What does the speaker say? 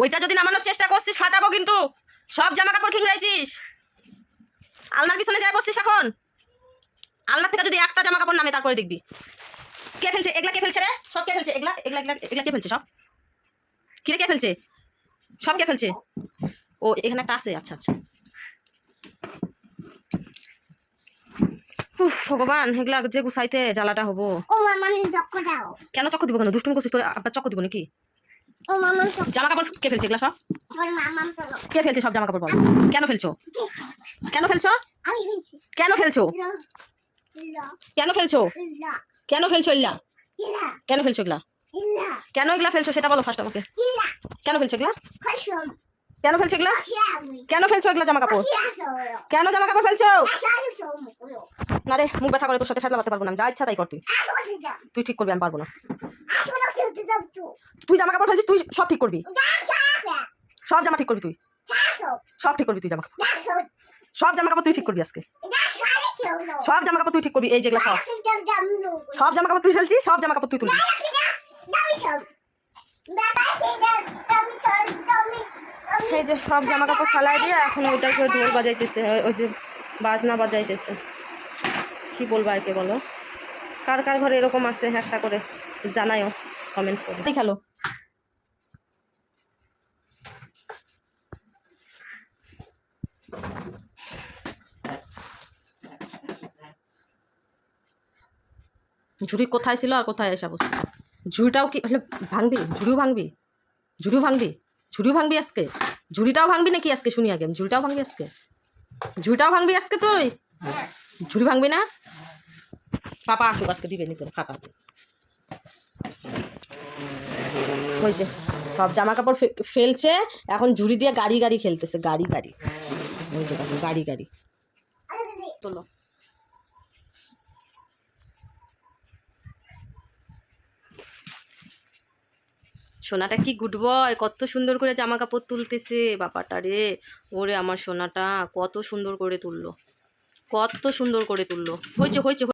ওইটা যদি নামানোর চেষ্টা করছিস, ফাটাবো কিন্তু। সব জামা কাপড় খিংড়াইছিস। আলনার পিছনে যাই বসছিস এখন। আলনার থেকে যদি একটা জামা কাপড় নামে, তারপরে দেখবি। কে ফেলছে? এগুলা কে ফেলছে রে? সব কে ফেলছে? এগুলা এগুলা এগুলা এগুলা কে ফেলছে সব? কিরে কে ফেলছে? সব কে ফেলছে? ও, এখানে একটা আছে। আচ্ছা আচ্ছা। উফ, ভগবান এগুলা যে গুছাইতে জ্বালাটা হব। চক্ক কেন চক্কর দিব কেন? দুষ্টুমি করছিস তোর আবার চক্কর দিব নাকি? জামা কাপড় কে ফেলছে এগুলা সব কে ফেলছে সব জামা কাপড় বল কেন ফেলছো? কেন ফেলছো? কেন ফেলছো? কেন ফেলছো? কেন ফেলছো এগুলা? কেন ফেলছো এগুলা? কেন এগুলা ফেলছো সেটা বলো ফার্স্ট আমাকে। কেন ফেলছো এগুলা? কেন ফেলছো এগুলা? কেন ফেলছো এগুলা জামা কাপড় কেন জামা কাপড় ফেলছো? না রে, মুখ ব্যথা করে তোর সাথে ফেলা পারব না যা ইচ্ছা তাই আসো দিদা তুই ঠিক করবি, আমি পারব না। তুই জামা কাপড় ফেলছিস, তুই সব ঠিক করবি। সব জামা ঠিক করবি তুই। সব ঠিক করবি তুই জামা সব জামা কাপড় তুই ঠিক করবি আজকে। সব জামা কাপড় তুই ঠিক করবি, এই যেগুলো সব সব জামা কাপড় তুই ফেলছিস, সব জামা কাপড় তুই তুলবি। এই যে সব জামা কাপড় ফালাই দিয়ে এখন ওইটা করে ঢোল বাজাইতেছে ওই যে বাজনা বাজাইতেছে। কি বলব আর কে বলো? কার কার ঘরে এরকম আছে, একটা করে জানাইও কমেন্ট করে। খেলো। ঝুড়ি কোথায় ছিল আর কোথায় এসে বসে? ঝুড়িটাও কি হলে ভাঙবি, ঝুড়িও ভাঙবি? ঝুড়িও ভাঙবি? ঝুড়িও ভাঙবি আজকে? ঝুড়িটাও ভাঙবি নাকি আজকে শুনি আগে? ঝুড়িটাও ভাঙবি আজকে? ঝুড়িটাও ভাঙবি আজকে তুই? ঝুড়ি ভাঙবি না? পাপা আসুক আজকে দিবে নি তোর ওই যে, সব জামা কাপড় ফেলছে, এখন ঝুড়ি দিয়ে গাড়ি গাড়ি খেলতেছে, গাড়ি গাড়ি। যে গাড়ি গাড়ি। তোলো। সোনাটা কি গুড বয় কত সুন্দর করে জামা কাপড় তুলতেছে বাবাটা রে। ওরে আমার সোনাটা, কত সুন্দর করে তুললো। কত সুন্দর করে তুললো। হয়েছে হয়েছে।